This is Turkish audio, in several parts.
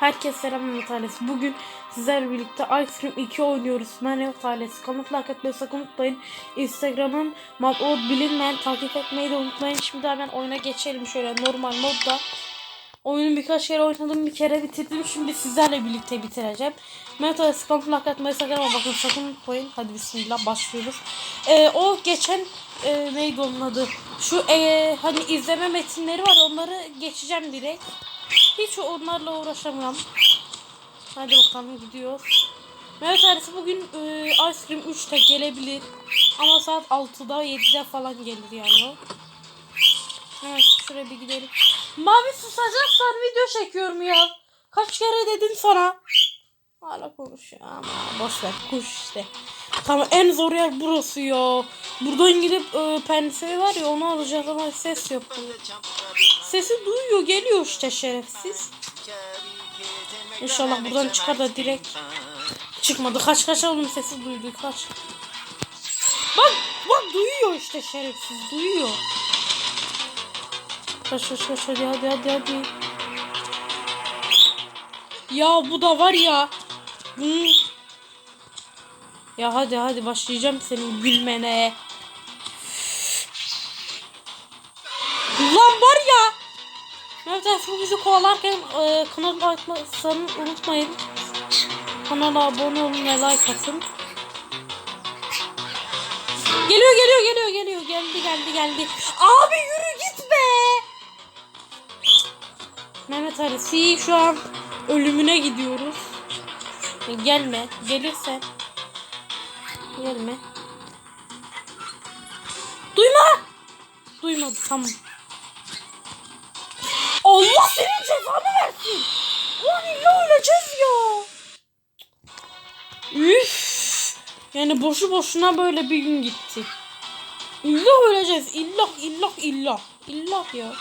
Herkese selam Mehmet ailesi. Bugün sizlerle birlikte Ice Cream 2 oynuyoruz. Mehmet ailesi. Kanıt like etmeyi sakın unutmayın. Instagram'ım Madod bilinmeyen takip etmeyi de unutmayın. Şimdi hemen oyuna geçelim şöyle normal modda. Oyunu birkaç kere oynadım bir kere bitirdim. Şimdi sizlerle birlikte bitireceğim. Mehmet ailesi kanıt like sakın ama bakın sakın unutmayın. Hadi bismillah başlıyoruz. Ee, o geçen e, neydi onun adı? Şu e, hani izleme metinleri var onları geçeceğim direkt. Hiç onlarla uğraşamam. Hadi bakalım gidiyoruz. Mehmet ailesi bugün e, Ice Cream 3'te gelebilir. Ama saat 6'da 7'de falan gelir yani o. Evet şuraya bir gidelim. Mavi susacaksan video çekiyorum ya. Kaç kere dedim sana. Hala konuşuyor ama boş ver kuş işte. Tamam en zor yer burası ya. Buradan gidip e, penseyi var ya onu alacağız ama ses yok. Sesi duyuyor geliyor işte şerefsiz. İnşallah buradan çıkar da direkt. Çıkmadı kaç kaç oğlum sesi duydu kaç. Bak bak duyuyor işte şerefsiz duyuyor. Kaç kaç kaç hadi hadi hadi hadi. Ya bu da var ya. Bunun... Ya hadi hadi başlayacağım senin gülmene. Efe bizi kovalarken e, kanala atmasını unutmayın. Kanala abone olun ve like atın. Geliyor geliyor geliyor geliyor. Geldi geldi geldi. Abi yürü git be. Mehmet Arisi şu an ölümüne gidiyoruz. E, Gelme. Gelirse. Gelme. Duyma. Duymadı tamam. Allah senin cezanı versin. Lan illa öleceğiz ya. Üf. Yani boşu boşuna böyle bir gün gitti. İlla öleceğiz. İllah illah illah. İllah ya.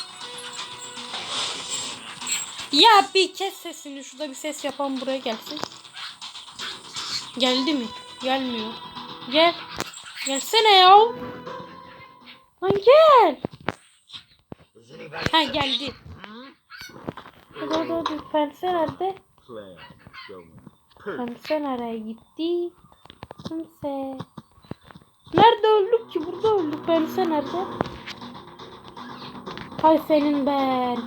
Ya bir kes sesini. Şurada bir ses yapan buraya gelsin. Geldi mi? Gelmiyor. Gel. Gelsene ya. Lan gel. Ha geldi. Hadi hadi hadi. Pense nerede? Pense nereye gitti? Pense. Nerede öldük ki? Burada öldük. Pense nerede? Hay senin ben.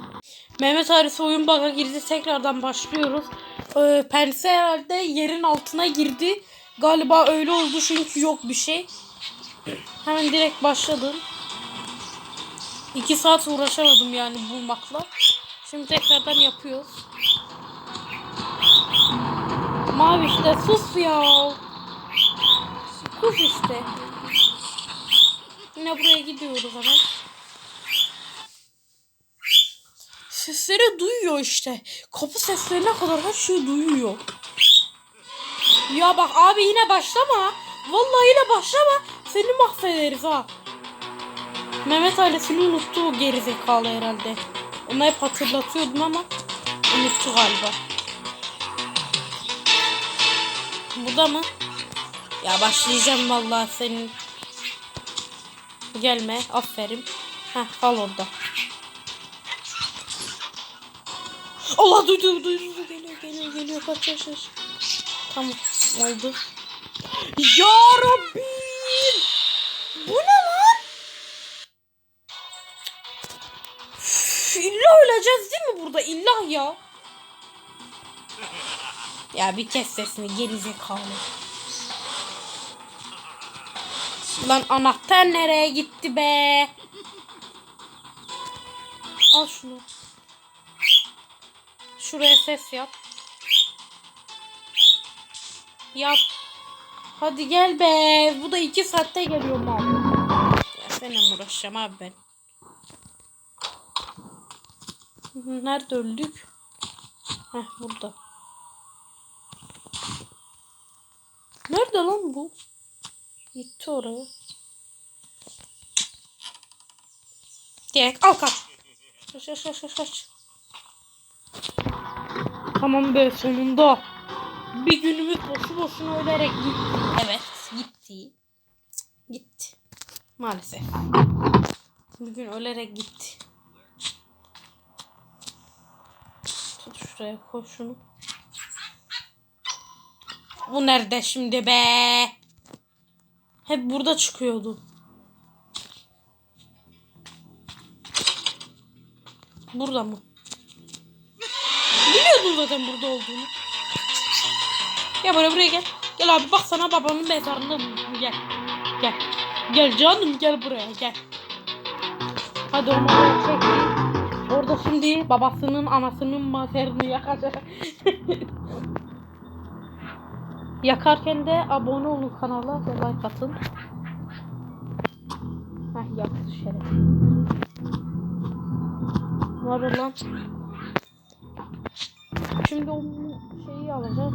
Mehmet Arisi oyun bug'a girdi. Tekrardan başlıyoruz. Ee, pense herhalde yerin altına girdi. Galiba öyle oldu çünkü yok bir şey. Hemen direkt başladım. İki saat uğraşamadım yani bulmakla. Şimdi tekrardan yapıyoruz. Mavi işte sus ya. Sus işte. Yine buraya gidiyoruz hemen. Sesleri duyuyor işte. Kapı seslerine kadar her şeyi duyuyor. Ya bak abi yine başlama. Vallahi yine başlama. Seni mahvederiz ha. Mehmet ailesini unuttu o gerizekalı herhalde. Ona hep hatırlatıyordum ama unuttu galiba. Bu da mı? Ya başlayacağım vallahi senin. Gelme aferin. Heh kal orada. Allah duydu duydu geliyor geliyor geliyor kaç kaç. Tamam oldu. Ya Rabbim. Bu ne öleceğiz değil mi burada? İllah ya. Ya bir kes sesini gerizekalı. Lan anahtar nereye gitti be? Al şunu. Şuraya ses yap. Yap. Hadi gel be. Bu da iki saatte geliyor mal. Ya seninle uğraşacağım abi ben. Nerede öldük? Heh burada. Nerede lan bu? Gitti oraya. Direkt al kaç. Kaç kaç kaç kaç kaç. Tamam be sonunda. Bir günümüz boşu boşuna ölerek gitti. Evet gitti. Gitti. Maalesef. Bir gün ölerek gitti. Hadi şuraya koy şunu. Bu nerede şimdi be? Hep burada çıkıyordu. Burada mı? Biliyordum zaten burada olduğunu. Gel buraya buraya gel. Gel abi bak sana babamın mezarında buldum. Gel. Gel. Gel canım gel buraya gel. Hadi onu oraya Orada şimdi babasının anasının mazerini yakacak. Yakarken de abone olun kanala ve like atın. Heh yaktı şeref. Haber lan? Şimdi o şeyi alacağız.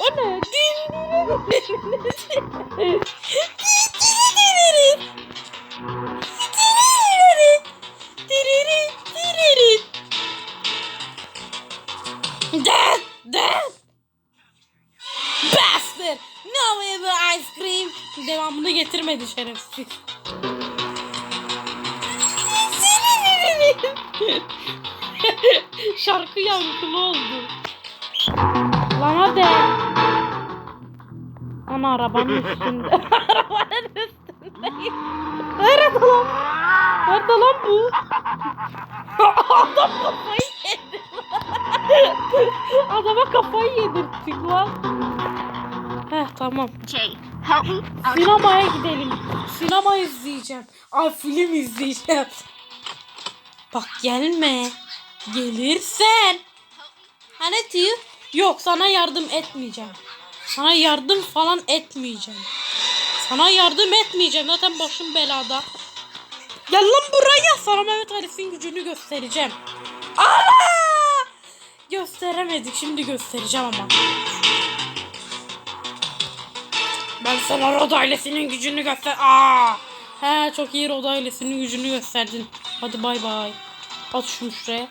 O ne? getirmedi şerefsiz. Şarkı yankılı oldu. Lan hadi. Ana arabanın üstünde. arabanın üstündeyim. Nerede lan? Nerede lan bu? Adam kafayı yedi. Adama kafayı yedirttik lan. Heh tamam. Jay, Sinemaya gidelim. Sinema izleyeceğim. Ay film izleyeceğim. Bak gelme. Gelirsen. Hani diyor? Yok sana yardım etmeyeceğim. Sana yardım falan etmeyeceğim. Sana yardım etmeyeceğim. Zaten başım belada. Gel lan buraya. Sana Mehmet Alif'in gücünü göstereceğim. Ana! Gösteremedik. Şimdi göstereceğim ama. Ben sana Rod ailesinin gücünü göster. Aa! He çok iyi Rod ailesinin gücünü gösterdin. Hadi bay bay. At şunu şuraya.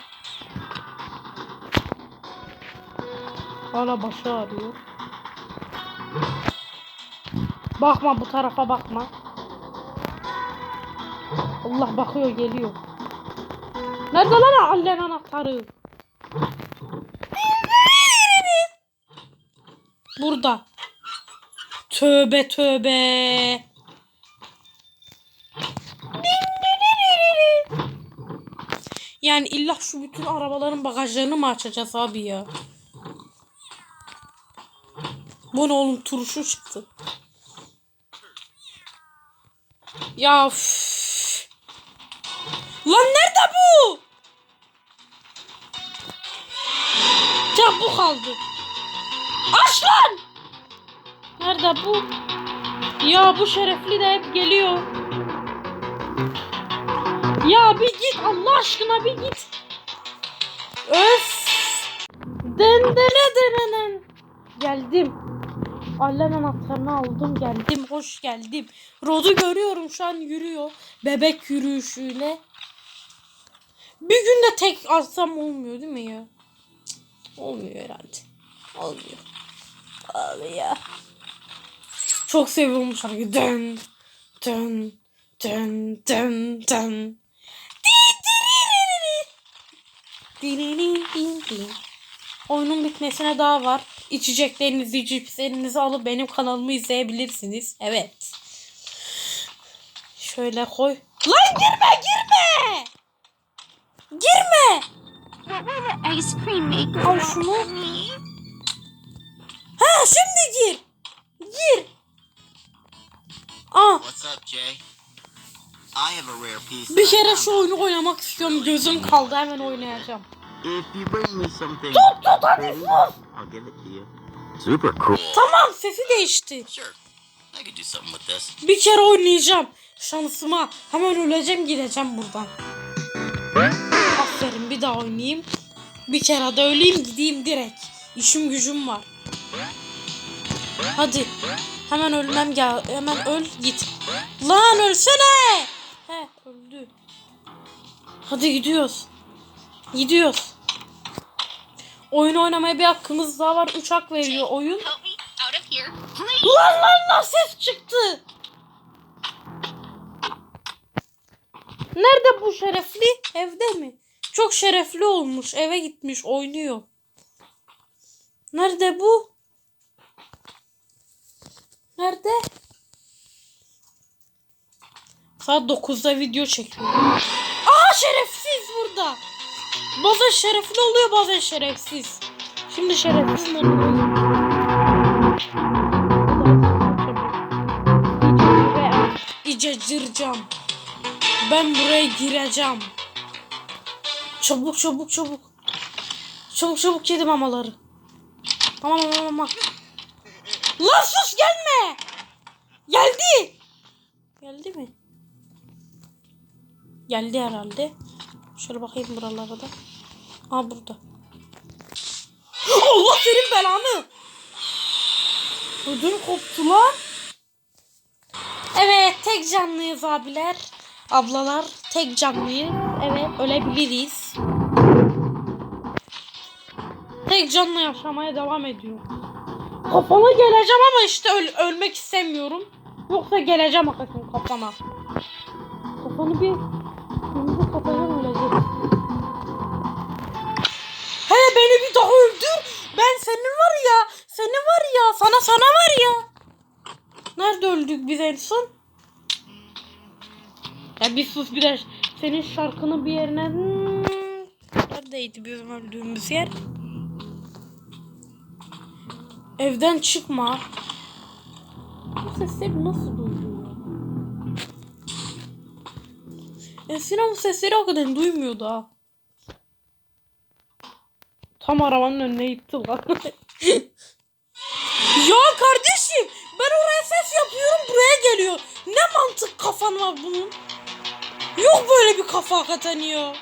Hala başı ağrıyor. Bakma bu tarafa bakma. Allah bakıyor geliyor. Nerede lan Allen anahtarı? Burada. Tövbe tövbe. Yani illa şu bütün arabaların bagajlarını mı açacağız abi ya? Bu ne oğlum turşu çıktı. Ya üf. Lan nerede bu? Ya bu kaldı. Aç lan! Nerede bu? Ya bu şerefli de hep geliyor. Ya bir git Allah aşkına bir git. Öf. Dendene denenen. Geldim. Allen anahtarını aldım geldim. Hoş geldim. Rod'u görüyorum şu an yürüyor. Bebek yürüyüşüyle. Bir günde tek alsam olmuyor değil mi ya? Cık, Olmuyor herhalde. Olmuyor. Olmuyor. Çok seviyorum bu şarkıyı. Dön, dön, dön, dön, dön. Oyunun bitmesine daha var. İçeceklerinizi, cipslerinizi alıp benim kanalımı izleyebilirsiniz. Evet. Şöyle koy. Lan girme girme! Girme! İce cream maker. Al şunu. Ha şimdi gir. Gir. Ah What's up, Jay? I have a rare piece. bir kere şu oyunu oynamak istiyorum. Gözüm kaldı hemen oynayacağım. If you bring me something, Tut tut hadi pretty, sus. I'll give it to you. Super cool. Tamam sesi değişti. Sure, I could do something with this. Bir kere oynayacağım. Şansıma. Hemen öleceğim gideceğim buradan. Aferin bir daha oynayayım. Bir kere de öleyim gideyim direkt. İşim gücüm var. Hadi. Hemen ölmem gel. Hemen öl git. Lan ölsene. He öldü. Hadi gidiyoruz. Gidiyoruz. Oyun oynamaya bir hakkımız daha var. 3 hak veriyor oyun. Lan lan lan ses çıktı. Nerede bu şerefli? Evde mi? çok şerefli olmuş. Eve gitmiş oynuyor. Nerede bu? Nerede? Saat 9'da video çekiyor. Aa şerefsiz burada. Bazen şerefli oluyor bazen şerefsiz. Şimdi şerefsiz mi oluyor? İyice cıracağım. Ben buraya gireceğim. Çabuk çabuk çabuk. Çabuk çabuk yedi mamaları. Tamam tamam tamam. Lan sus gelme. Geldi. Geldi mi? Geldi herhalde. Şöyle bakayım buralara da. Aa burada. Allah senin belanı. Ödüm koptu lan. Evet tek canlıyız abiler. Ablalar tek canlıyız. Evet ölebiliriz. Tek canlı yaşamaya devam ediyor. Kafana geleceğim ama işte öl- ölmek istemiyorum. Yoksa geleceğim hakikaten kafana. Kafanı bir yumruk kapacağım ölecek. He beni bir daha öldür. Ben senin var ya, seni var ya, sana sana var ya. Nerede öldük biz en son? Ya bir sus bir de senin şarkını bir yerine... Hmm, Neredeydi bizim öldüğümüz yer? Evden çıkma. Bu sesleri nasıl duyuyor? Eskiden bu sesleri o kadar duymuyordu ha. Tam arabanın önüne gitti lan. ya kardeşim ben oraya ses yapıyorum buraya geliyor. Ne mantık kafan var bunun? Yok böyle bir kafa hakikaten ya.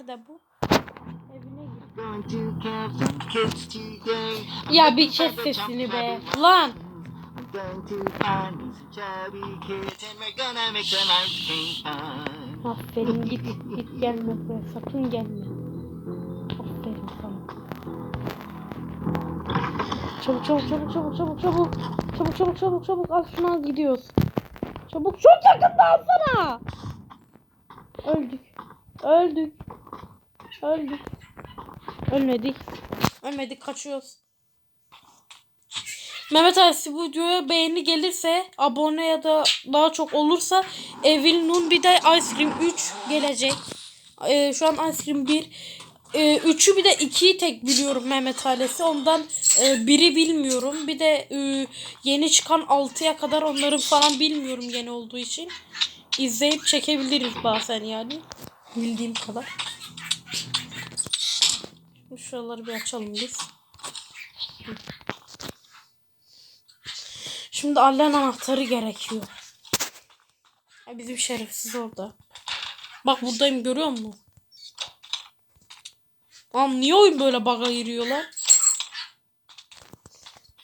Nerede bu? Evine today. Ya bir kes sesini be. Lan. Aferin git. Git gelme buraya. Sakın gelme. Aferin sana. Çabuk çabuk çabuk çabuk çabuk çabuk. Çabuk çabuk çabuk çabuk. Al şunu al gidiyoruz. Çabuk çok yakında alsana. Öldük. Öldük. Öldük. Ölmedik. Ölmedik kaçıyoruz. Mehmet Ailesi bu videoya beğeni gelirse abone ya da daha çok olursa Evil Nun bir de Ice Cream 3 gelecek. Ee, şu an Ice Cream 1 ee, üçü bir de ikiyi tek biliyorum Mehmet ailesi. Ondan e, biri bilmiyorum. Bir de e, yeni çıkan 6'ya kadar onların falan bilmiyorum yeni olduğu için. İzleyip çekebiliriz bazen yani. Bildiğim kadar. Şuraları bir açalım biz. Şimdi Allen anahtarı gerekiyor. Ya bizim şerefsiz orada. Bak buradayım görüyor musun? Lan niye oyun böyle bug'a giriyor lan?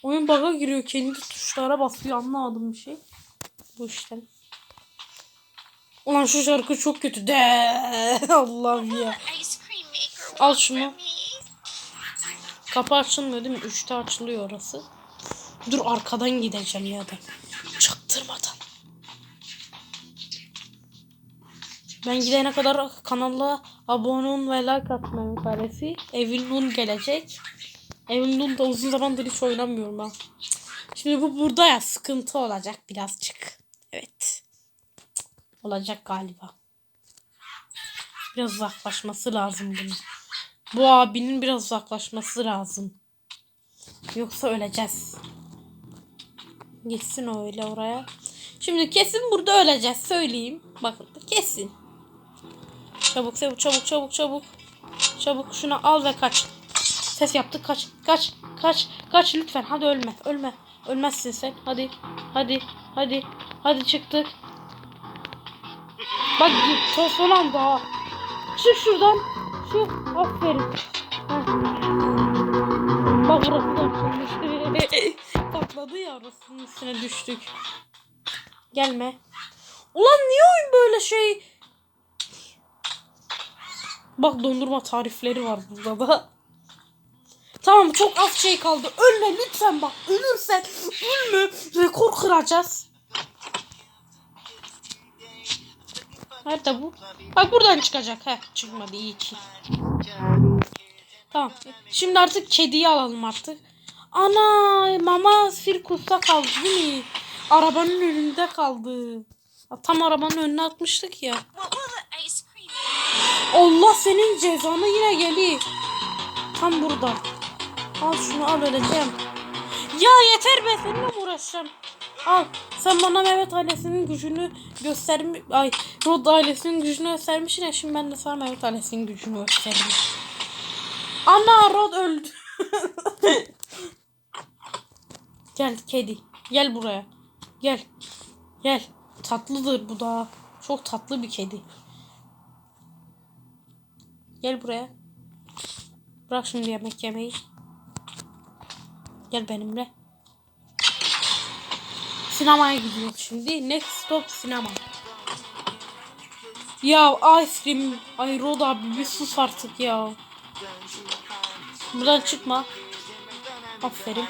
Oyun bug'a giriyor. Kendi tuşlara basıyor. Anlamadım bir şey. Bu işten. Ulan şu şarkı çok kötü. De Allah'ım ya. Al şunu. Kapı açılmıyor değil mi? Üçte açılıyor orası. Dur arkadan gideceğim ya da. Çaktırmadan. Ben gidene kadar kanala abone olun ve like atmayı karesi. Evin Nun gelecek. Evin Nun da uzun zamandır hiç oynamıyorum ben. Şimdi bu burada ya sıkıntı olacak birazcık. Evet. Olacak galiba. Biraz uzaklaşması lazım bunun. Bu abinin biraz uzaklaşması lazım. Yoksa öleceğiz. Gitsin öyle oraya. Şimdi kesin burada öleceğiz söyleyeyim. Bakın kesin. Çabuk çabuk çabuk çabuk çabuk. Çabuk şunu al ve kaç. Ses yaptık kaç kaç kaç kaç lütfen hadi ölme ölme. Ölmezsin sen hadi hadi hadi hadi çıktık. Bak son, son anda. Çık şuradan. Çık. Aferin. Bak burası da açılmış. Patladı ya orasının üstüne düştük. Gelme. Ulan niye oyun böyle şey? Bak dondurma tarifleri var burada da. Tamam çok az şey kaldı. Ölme lütfen bak. Ölürsen ölme. Rekor kıracağız. Nerede bu? Bak buradan çıkacak. Heh çıkmadı iyi ki. Tamam. Şimdi artık kediyi alalım artık. Ana mama sirkusta kaldı değil mi? Arabanın önünde kaldı. Tam arabanın önüne atmıştık ya. Allah senin cezanı yine geliyor. Tam burada. Al şunu al öleceğim. Ya yeter be seninle uğraşacağım? Al sen bana Mehmet ailesinin gücünü göstermiş ay Rod ailesinin gücünü göstermişsin ya şimdi ben de sana Mehmet ailesinin gücünü göstereyim. Ana Rod öldü. Gel kedi. Gel buraya. Gel. Gel. Tatlıdır bu da. Çok tatlı bir kedi. Gel buraya. Bırak şimdi yemek yemeyi. Gel benimle. Sinemaya gidiyoruz şimdi. Next stop sinema. Ya ice cream. Ay Rod abi bir sus artık ya. Buradan çıkma. Aferin.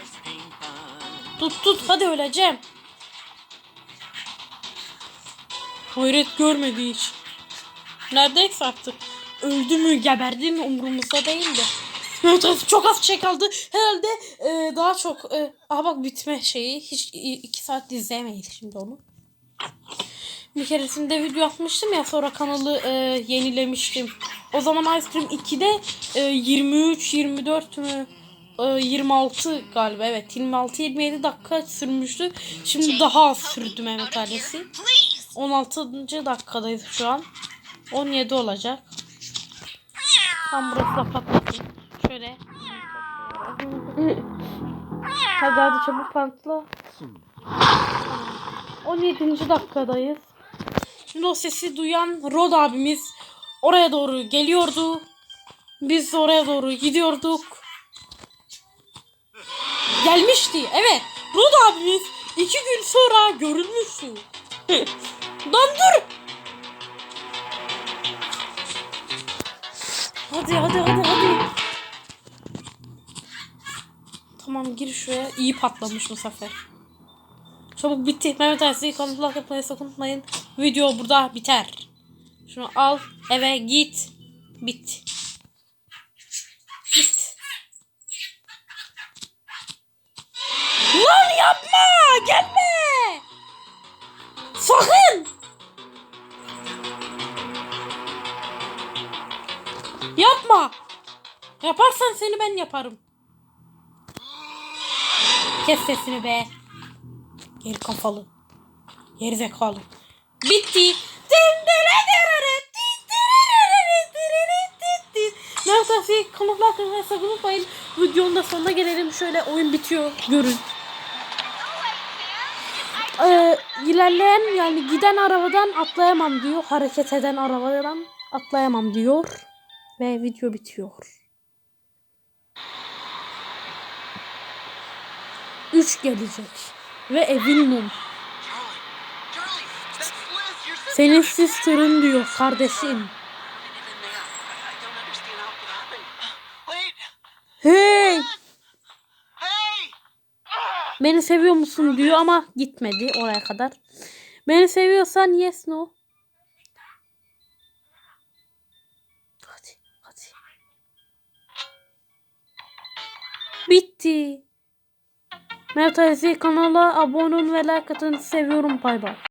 Tut tut hadi öleceğim. Hayret görmedi hiç. Neredeyse artık. Öldü mü geberdi mi umurumuzda değil de. Evet, evet, çok az şey kaldı. Herhalde e, daha çok. E, aha bak bitme şeyi. Hiç i- iki saat izleyemeyiz şimdi onu. Bir keresinde video atmıştım ya sonra kanalı e, yenilemiştim. O zaman Ice Cream 2'de e, 23, 24 mü? E, 26 galiba evet 26-27 dakika sürmüştü. Şimdi daha az sürdü Mehmet ailesi. Please. 16. dakikadayız şu an. 17 olacak. Tam burası da patlasın. Şöyle. hadi hadi çabuk patla. 17. dakikadayız. Şimdi o sesi duyan Rod abimiz oraya doğru geliyordu. Biz oraya doğru gidiyorduk. Gelmişti. Evet. Rod abimiz iki gün sonra görülmüştü. Lan dur. Hadi hadi hadi hadi. Tamam gir şuraya. İyi patlamış bu sefer. Çabuk bitti. Mehmet Aysa'yı kanıtla yapmayı sakın unutmayın. Video burada biter. Şunu al eve git. Bit. Bit. Lan yapma! Gelme! Sakın! Yapma! Yaparsan seni ben yaparım. Kes sesini be. Geri kafalı. Geri zekalı. Bitti. Neyse kanalına arkadaşlar sakın unutmayın. Videonun da sonuna gelelim. Şöyle oyun bitiyor. Görün. Ee, ilerleyen yani giden arabadan atlayamam diyor. Hareket eden arabadan atlayamam diyor. Ve video bitiyor. 3 gelecek. Ve eminim. Senin sister'ın diyor kardeşim. Hey! Beni seviyor musun diyor ama gitmedi oraya kadar. Beni seviyorsan yes no. Hadi hadi. Bitti. Mert Aziz kanala abone olun ve like atın. Seviyorum bay bay.